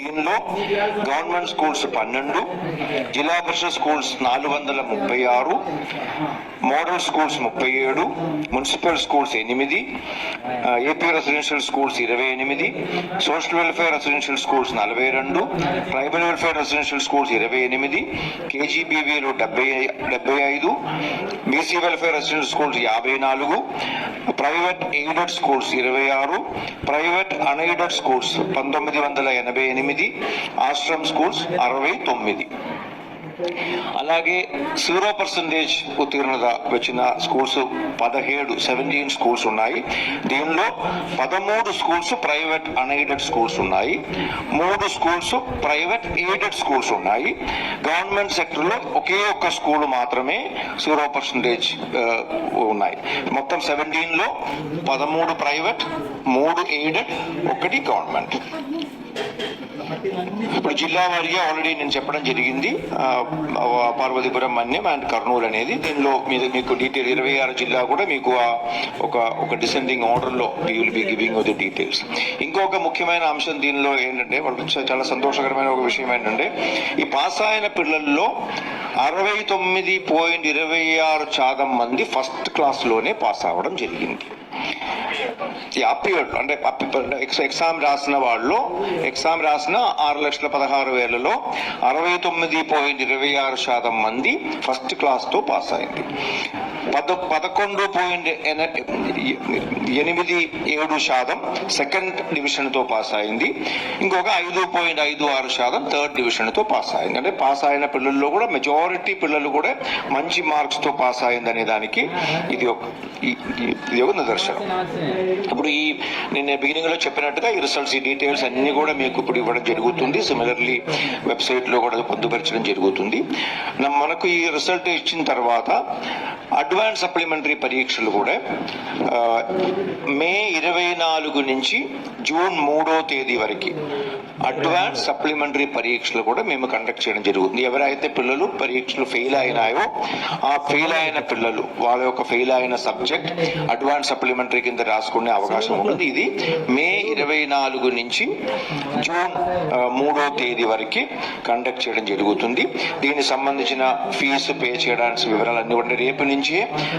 దీనిలో government schools పన్నెండు జిల్లా పరిషత్ స్కూల్స్ నాలుగు వందల ముప్పై ఆరు మోడల్ స్కూల్స్ ముప్పై ఏడు మున్సిపల్ స్కూల్స్ ఎనిమిది ఏపీ రెసిడెన్షియల్ స్కూల్స్ ఇరవై ఎనిమిది సోషల్ వెల్ఫేర్ రెసిడెన్షియల్ స్కూల్స్ నలభై రెండు ట్రైబల్ వెల్ఫేర్ రెసిడెన్షియల్ స్కూల్స్ ఇరవై ఎనిమిది కేజీబీవీలు డెబ్బై డెబ్బై ఐదు బీసీ వెల్ఫేర్ రెసిడెన్షియల్ స్కూల్స్ యాభై నాలుగు ప్రైవేట్ ఎయిడెడ్ స్కూల్స్ ఇరవై ఆరు ప్రైవేట్ అన్ఎయిడెడ్ స్కూల్స్ పంతొమ్మిది వందల ఎనభై ఎనిమిది ఆశ్రమ్ స్కూల్స్ అరవై తొమ్మిది. అలాగే జీరో పర్సంటేజ్ ఉత్తీర్ణత వచ్చిన స్కూల్స్ పదిహేడు సెవెంటీన్ స్కూల్స్ ఉన్నాయి. దీనిలో పదమూడు స్కూల్స్ ప్రైవేట్ అన్ఎయిడెడ్ స్కూల్స్ ఉన్నాయి. మూడు స్కూల్స్ ప్రైవేట్ ఎయిడెడ్ స్కూల్స్ ఉన్నాయి. గవర్నమెంట్ సెక్టర్లో ఒకే ఒక్క స్కూల్ మాత్రమే జీరో పర్సంటేజ్ ఉన్నాయి. మొత్తం సెవెంటీన్లో పదమూడు ప్రైవేట్ మూడు ఎయిడెడ్ ఒకటి గవర్నమెంట్. ఇప్పుడు జిల్లా వారీగా ఆల్రెడీ నేను చెప్పడం జరిగింది. పార్వతీపురం మన్యం అండ్ కర్నూలు అనేది. దీనిలో మీద మీకు డీటెయిల్ ఇరవై ఆరు జిల్లా కూడా మీకు ఒక ఒక డిసెండింగ్ ఆర్డర్లో will be giving the details ఇంకొక ముఖ్యమైన అంశం దీనిలో ఏంటంటే చాలా సంతోషకరమైన ఒక విషయం ఏంటంటే ఈ పాస్ అయిన పిల్లల్లో అరవై తొమ్మిది పాయింట్ ఇరవై ఆరు శాతం మంది ఫస్ట్ క్లాస్లోనే పాస్ అవ్వడం జరిగింది. ఈ అంటే ఎగ్జామ్ రాసిన వాళ్ళు ఎగ్జామ్ రాసిన ఆరు లక్షల పదహారు వేలలో అరవై తొమ్మిది పాయింట్ ఇరవై ఆరు శాతం మంది ఫస్ట్ క్లాస్తో పాస్ అయింది పద పదకొండు పాయింట్ ఎన- ఎనిమిది ఏడు శాతం సెకండ్ డివిజన్తో పాస్ అయింది. ఇంకొక ఐదు పాయింట్ ఐదు ఆరు శాతం థర్డ్ డివిజన్తో పాస్ అయింది. అంటే పాస్ అయిన పిల్లల్లో కూడా మెజారిటీ పిల్లలు కూడా మంచి మార్క్స్తో పాస్ అయింది అనే దానికి ఇది ఒక ఇది ఒక నిదర్శనం. ఇప్పుడు ఈ నేను బిగినింగ్లో చెప్పినట్టుగా ఈ రిజల్ట్స్ ఈ డీటెయిల్స్ అన్ని కూడా మీకు ఇప్పుడు ఇవ్వడం జరుగుతుంది. సిమిలర్లీ వెబ్సైట్లో కూడా పొందుపరచడం జరుగుతుంది. మనకు ఈ రిజల్ట్ ఇచ్చిన తర్వాత అడ్వాన్స్ సప్లిమెంటరీ పరీక్షలు కూడా మే ఇరవై నాలుగు నుంచి జూన్ మూడో తేదీ వరకు. అడ్వాన్స్ సప్లిమెంటరీ పరీక్షలు కూడా మేము కండక్ట్ చేయడం జరుగుతుంది. ఎవరైతే పిల్లలు పరీక్షలు ఫెయిల్ అయినాయో ఆ ఫెయిల్ అయిన పిల్లలు వాళ్ళ యొక్క ఫెయిల్ అయిన సబ్జెక్ట్ అడ్వాన్స్ సప్లిమెంటరీ కింద రాసుకునే అవకాశం ఉంటుంది. ఇది మే ఇరవై నాలుగు నుంచి జూన్ మూడో తేదీ వరకు కండక్ట్ చేయడం జరుగుతుంది. దీనికి సంబంధించిన ఫీజు పే చేయడానికి వివరాలన్నీ కూడా రేపు నుంచి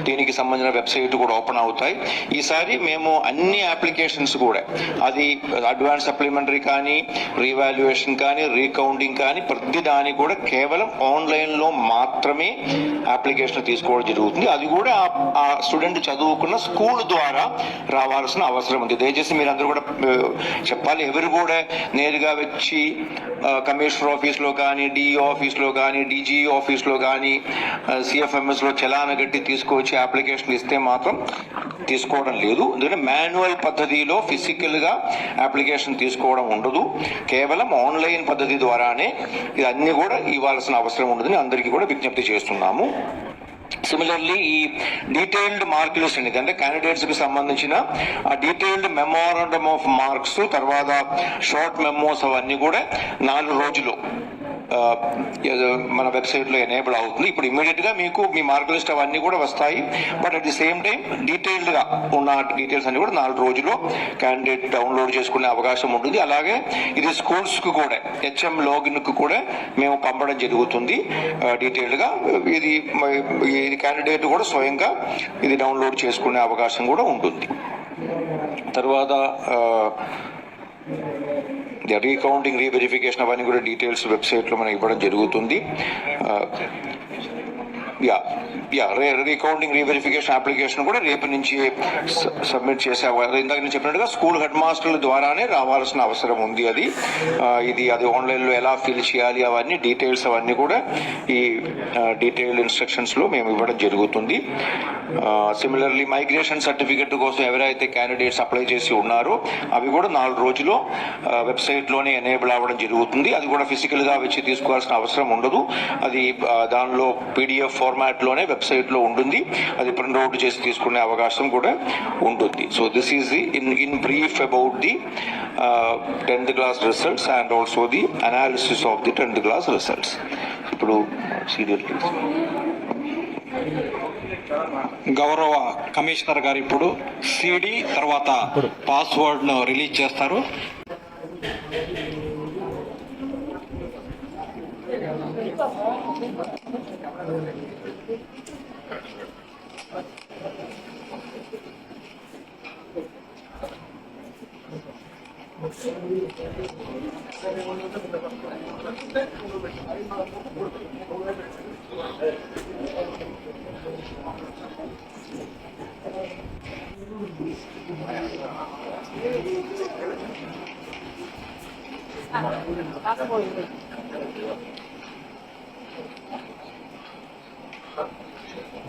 దీనికి సంబంధించిన వెబ్సైట్ కూడా ఓపెన్ అవుతాయి. ఈసారి మేము అన్ని అప్లికేషన్స్ కూడా అది అడ్వాన్స్ సప్లిమెంటరీ కానీ రీవాల్యుయేషన్ కానీ రీకౌంటింగ్ కానీ ప్రతిదాని కూడా కేవలం ఆన్లైన్లో మాత్రమే అప్లికేషన్ తీసుకోవడం జరుగుతుంది. అది కూడా ఆ- స్టూడెంట్ చదువుకున్న స్కూల్ ద్వారా రావాల్సిన అవసరం ఉంది. దయచేసి మీరు అందరూ కూడా చెప్పాలి. ఎవరు కూడా నేరుగా వచ్చి కమిషనర్ ఆఫీస్లో కానీ డిఈ ఆఫీస్లో కానీ డీజీ ఆఫీస్లో కానీ సిఎఫ్ఎంఎస్లో చలాన గట్టి తీసుకువచ్చి అప్లికేషన్ ఇస్తే మాత్రం తీసుకోవడం లేదు. ఎందుకంటే మాన్యువల్ పద్ధతిలో ఫిజికల్గా అప్లికేషన్ తీసుకోవడం ఉండదు. కేవలం ఆన్లైన్ పద్ధతి ద్వారానే ఇవన్నీ కూడా ఇవ్వాల్సిన అవసరం ఉండదని అందరికీ కూడా విజ్ఞప్తి చేస్తున్నాము. సిమిలర్లీ ఈ డీటెయిల్డ్ మార్క్ లిస్ట్ అనేది అంటే క్యాండిడేట్స్కి సంబంధించిన ఆ డీటెయిల్డ్ మెమోరాండమ్ ఆఫ్ మార్క్స్ తర్వాత షార్ట్ మెమోస్ అవన్నీ కూడా నాలుగు రోజులు మన వెబ్సైట్లో ఎనేబుల్ అవుతుంది. ఇప్పుడు ఇమీడియట్గా మీకు మీ మార్క్ లిస్ట్ అవన్నీ కూడా వస్తాయి. But at the same time డీటెయిల్డ్గా ఉన్న డీటెయిల్స్ అన్ని కూడా నాలుగు రోజుల్లో క్యాండిడేట్ డౌన్లోడ్ చేసుకునే అవకాశం ఉంటుంది. అలాగే ఇది స్కూల్స్కు కూడా హెచ్ఎం లాగిన్కు కూడా మేము పంపడం జరుగుతుంది. డీటెయిల్డ్గా ఇది ఇది క్యాండిడేట్ కూడా స్వయంగా ఇది డౌన్లోడ్ చేసుకునే అవకాశం కూడా ఉంటుంది. తర్వాత రీకౌంటింగ్ రీవెరిఫికేషన్ అవన్నీ కూడా డీటెయిల్స్ వెబ్సైట్లో మనకి ఇవ్వడం జరుగుతుంది. యా యా రే రీకౌంటింగ్ రీవెరిఫికేషన్ అప్లికేషన్ కూడా రేపు నుంచి సబ్మిట్ చేసే ఇందాక నేను చెప్పినట్టుగా స్కూల్ హెడ్ మాస్టర్ల ద్వారానే రావాల్సిన అవసరం ఉంది అది. ఇది అది ఆన్లైన్లో ఎలా ఫిల్ చేయాలి అవన్నీ డీటెయిల్స్ అవన్నీ కూడా ఈ డీటెయిల్ ఇన్స్ట్రక్షన్స్లో మేము ఇవ్వడం జరుగుతుంది. సిమిలర్లీ మైగ్రేషన్ సర్టిఫికెట్ కోసం ఎవరైతే క్యాండిడేట్స్ అప్లై చేసి ఉన్నారో అవి కూడా నాలుగు రోజుల్లో వెబ్సైట్లోనే ఎనేబుల్ అవ్వడం జరుగుతుంది. అది కూడా ఫిజికల్గా వచ్చి తీసుకోవాల్సిన అవసరం ఉండదు. అది దానిలో పీడిఎఫ్ ఫార్ లోనే వెబ్సైట్లో ఉంటుంది. అది ప్రింట్అవుట్ చేసి తీసుకునే అవకాశం కూడా ఉంటుంది. So this is the in in brief about the tenth class results and also the analysis of the tenth class results ఇప్పుడు సీరియల్ గౌరవ కమిషనర్ గారు ఇప్పుడు సిడి తర్వాత పాస్వర్డ్ను రిలీజ్ చేస్తారు. Gracias.